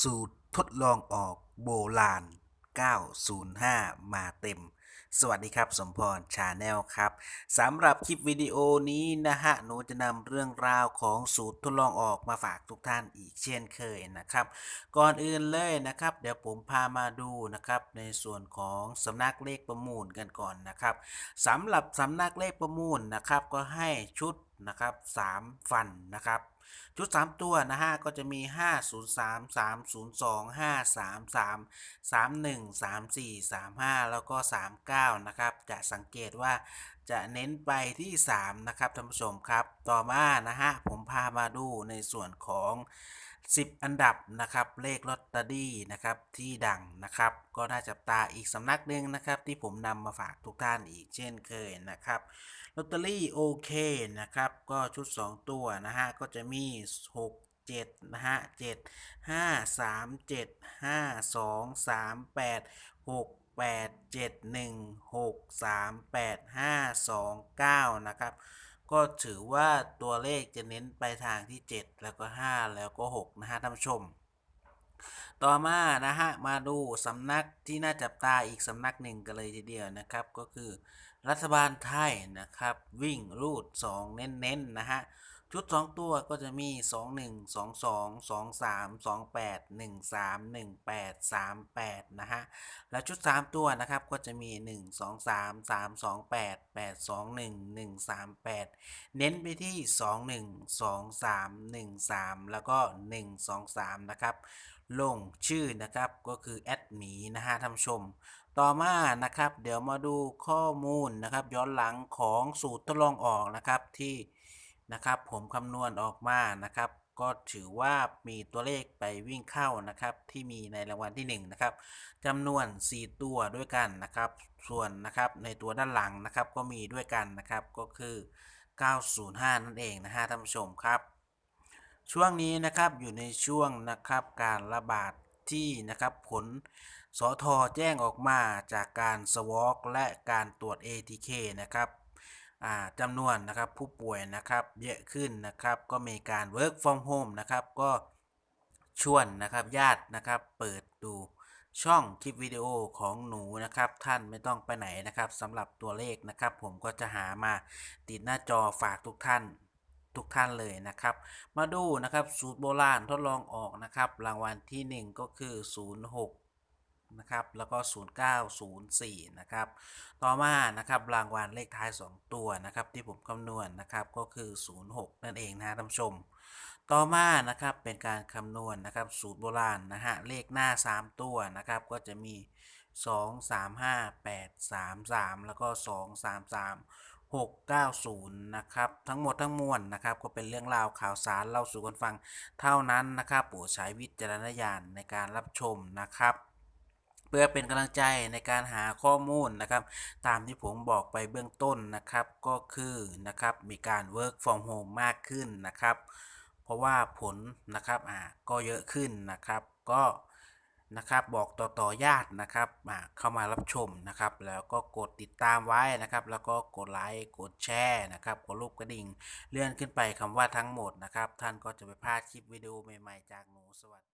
สูตรทดลองออกโบราณ 905 มาเต็ม สวัสดีครับ สมพรชาแนลครับสำหรับคลิปวิดีโอนี้นะฮะ หนูจะนำเรื่องราวของสูตรทดลองออกมาฝากทุกท่านอีกเช่นเคยนะครับ ก่อนอื่นเลยนะครับ เดี๋ยวผมพามาดูนะครับ ในส่วนของสำนักเลขประมูลกันก่อนนะครับสำหรับสำนักเลขประมูลนะครับ ก็ให้ชุดนะครับ 3 ฟันนะครับ ชุด 3 ตัวนะฮะก็จะมี 503 302 533 31 34 35 แล้วก็ 39 นะครับ จะสังเกตว่าจะเน้นไปที่ 3 นะครับท่านผู้ชมครับ ต่อมานะฮะผมพามาดูในส่วนของ 10 อันดับนะครับเลขลอตเตอรี่นะครับที่ดังนะครับ ก็น่าจับตาอีกสำนักหนึ่งนะครับ ที่ผมนำมาฝากทุกท่านอีกเช่นเคยนะครับลอตเตอรี่โอเคนะครับ ก็ชุด 2 ตัวนะฮะก็จะมี 6 7นะฮะ7 5 3 7 5 2 3 8 6 8 7 1 6 3 8 5 2 9 นะครับ ก็ถือว่าตัวเลขจะเน้นไปทางที่ 7 แล้วก็ 5 แล้วก็ 6 นะฮะท่านผู้ชม ต่อมานะฮะ มาดูสำนักที่น่าจับตาอีกสำนักหนึ่งกันเลยทีเดียวนะครับ ก็คือรัฐบาลไทยนะครับ วิ่งรูด 2 เน้นๆนะฮะ ชุด 2 ตัวก็จะมี 2 1 2 2 2 3 2 8 1 3 1 8 3 8 นะฮะ แล้วชุด 3 ตัวนะครับก็จะมี 1 2 3 3 2 8 8 2 1 1 3 8 เน้นไปที่ 2 1 2 3 1 3 แล้วก็ 1 2 3 นะครับ ลงชื่อนะครับก็คือแอดหมีนะฮะท่านผู้ชมต่อมานะครับ เดี๋ยวมาดูข้อมูลนะครับ ย้อนหลังของสูตรทดลองออกนะครับที่ นะครับ ผมคำนวณออกมานะครับ ก็ถือว่ามีตัวเลขไปวิ่งเข้านะครับ ที่มีในรางวัลที่ 1 นะครับจำนวน 4 ตัวด้วยกันนะครับ ส่วนนะครับในตัวด้านหลังนะครับก็มีด้วยกันนะครับก็คือ 905 นั่นเองนะฮะท่านผู้ชมครับ ช่วงนี้นะครับอยู่ในช่วงนะครับการระบาดที่นะครับผลสอทอแจ้งออกมาจากการสวอกและการตรวจ ATK นะครับ จำนวนนะครับผู้ป่วยนะครับเยอะขึ้นนะครับก็มีการ work from home นะครับก็ชวนนะครับญาตินะครับเปิดดูช่องคลิปวิดีโอของหนูนะครับ ท่านไม่ต้องไปไหนนะครับสำหรับตัวเลขนะครับ ผมก็จะหามาติดหน้าจอฝากทุกท่านทุกท่านเลยนะครับ มาดูนะครับสูตรโบราณทดลองออกนะครับ รางวัลที่ 1 ก็คือ 06 นะครับแล้วก็ 0904 นะครับ ต่อมานะครับรางวัลเลขท้าย 2 ตัวนะครับที่ผมคำนวณนะครับก็คือ 06 นั่นเองนะท่านผู้ชม ต่อมานะครับเป็นการคำนวณนะครับสูตรโบราณนะฮะเลขหน้า 3 ตัวนะครับก็จะมี 2 3 5 8 3 3 แล้วก็ 2 3 3 690 นะครับ ทั้งหมดทั้งมวลนะครับ ก็เป็นเรื่องราวข่าวสารเล่าสู่กันฟังเท่านั้นนะครับโปรดใช้วิจารณญาณในการรับชมนะครับ พื่อเป็นกำลังใจในการหาข้อมูลนะครับ ตามที่ผมบอกไปเบื้องต้นนะครับ ก็คือนะครับมีการ work from home มากขึ้นนะครับ เพราะว่าผลนะครับอ่าก็เยอะขึ้นนะครับ ก็นะครับบอกต่อต่อญาตินะครับอ่าเข้ามารับชมนะครับ แล้วก็กดติดตามไว้นะครับ แล้วก็กดไลค์กดแชร์นะครับกดรูปกระดิ่ง เลื่อนขึ้นไปคำว่าทั้งหมดนะครับ ท่านก็จะไม่พลาดคลิปวิดีโอใหม่ๆ จากหนูสวัสดี